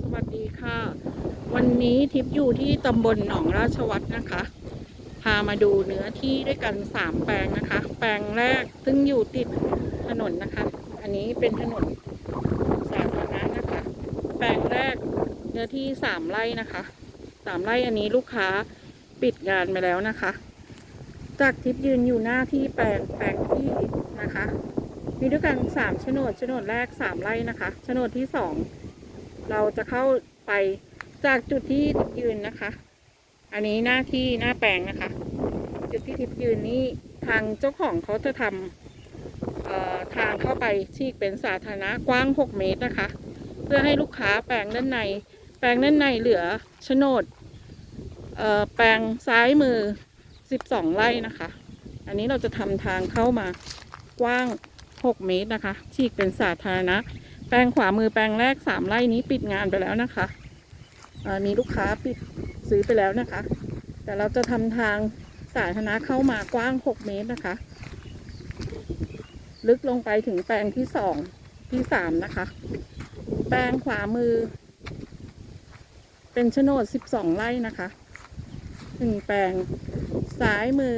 สวัสดีค่ะ วันนี้ทิพย์อยู่ที่ตำบลหนองราชวัตรนะคะ พามาดูเนื้อที่ด้วยกันสามแปลงนะคะ แปลงแรกซึ่งอยู่ติดถนนนะคะ อันนี้เป็นถนนสาธารณะนะคะ แปลงแรกเนื้อที่สามไร่นะคะสามไร่อันนี้ลูกค้าปิดงานไปแล้วนะคะ จากทิพย์ยืนอยู่หน้าที่แปลงแปลงที่นะคะ มีด้วยกันสามโฉนดโฉนดแรกสามไร่นะคะโฉนดที่สอง เราจะเข้าไปจากจุดที่ทิพยืนนะคะ อันนี้หน้าที่หน้าแปลงนะคะ จุดที่ทิพย์ยืนนี้ทางเจ้าของเขาจะทำทางเข้าไปที่เป็นสาธารณะกว้าง 6 เมตรนะคะ เพื่อให้ลูกค้าแปลงด้านใน แปลงด้านในเหลือโฉนดแปลงซ้ายมือ 12 ไร่นะคะ อันนี้เราจะทำทางเข้ามากว้าง 6 เมตรนะคะที่เป็นสาธารณะ ลงขวามือแปลงแรกสามไร่นี้ปิดงานไปแล้วนะคะมีลูกค้าปิดซื้อไปแล้วนะคะ แต่เราจะทำทางสาธารณะเข้ามากว้าง 6 เมตรนะคะ ลึกลงไปถึงแปลงที่สองที่สามนะคะ แปลงขวามือ เป็นโฉนด 12 ไร่นะคะหนึ่งแปลงซ้ายมือ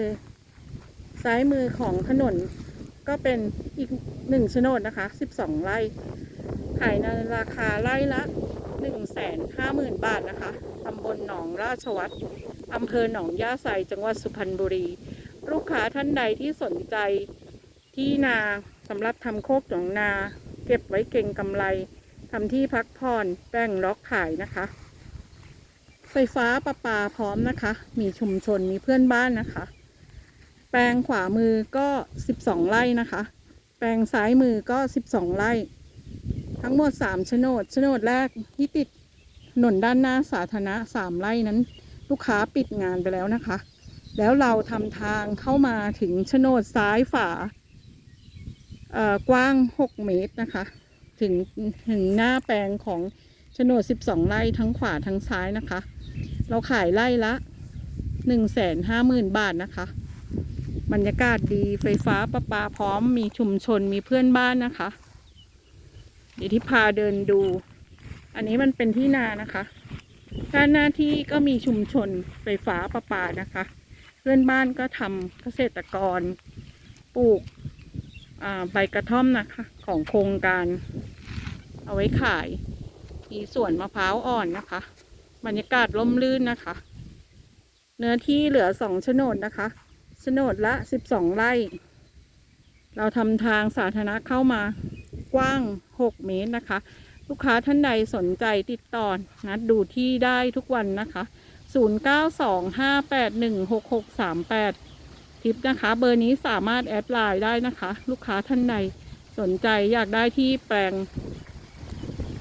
ซ้ายมือของถนนก็เป็นอีกหนึ่งโฉนดนะคะ 12 ไร่ ขายในราคาไร่ละ 150,000 บาทนะคะตำบลหนองราชวัตรอำเภอหนองย่าไซจังหวัดสุพรรณบุรี ลูกค้าท่านใดที่สนใจที่นาสำหรับทำโคกหนองนา เก็บไว้เก่งกำไรทำที่พักผ่อนแป้งล็อกขายนะคะ ไฟฟ้าประปาพร้อมนะคะ มีชุมชนมีเพื่อนบ้านนะคะ แปลงขวามือก็ 12 ไร่นะคะ แปลงซ้ายมือก็ 12 ไร่ ทั้งหมด3โฉนดโฉนดแรกที่ติดถนนด้านหน้าสาธารณะ3ไร่นั้น ลูกค้าปิดงานไปแล้วนะคะ แล้วเราทำทางเข้ามาถึงโฉนดซ้ายฝาเอ่อกว้าง 6 เมตรนะคะ ถึงถึงหน้าแปลงของโฉนด 12 ไร่ทั้งขวาทั้งซ้ายนะคะ เราขายไร่ละ 150,000 บาทนะคะ บรรยากาศดีไฟฟ้าประปาพร้อมมีชุมชนมีเพื่อนบ้านนะคะ เดี๋ยวที่พาเดินดู อันนี้มันเป็นที่นานะคะด้านหน้าที่ก็มีชุมชนไฟฟ้าประปานะคะ เพื่อนบ้านก็ทำเกษตรกรปลูกใบกระท่อมนะคะของโครงการ เอาไว้ขาย มีสวนมะพร้าวอ่อนนะคะ บรรยากาศร่มรื่นนะคะ เนื้อที่เหลือสองโฉนดนะคะโฉนดละ12ไร่ เราทำทางสาธารณะเข้ามา กว้าง 6 เมตรนะคะ ลูกค้าท่านใดสนใจติดต่อนัดดูที่ได้ทุกวันนะคะ 0925816638 ทิปนะคะ เบอร์นี้สามารถแอดไลน์ได้นะคะ ลูกค้าท่านใดสนใจอยากได้ที่แปลง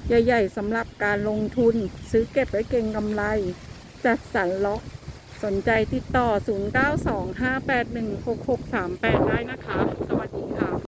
ใหญ่ๆสำหรับการลงทุนซื้อเก็บไว้เก็งกำไร จัดสรรล็อกสนใจติดต่อ 0925816638 ได้นะคะ สวัสดีค่ะ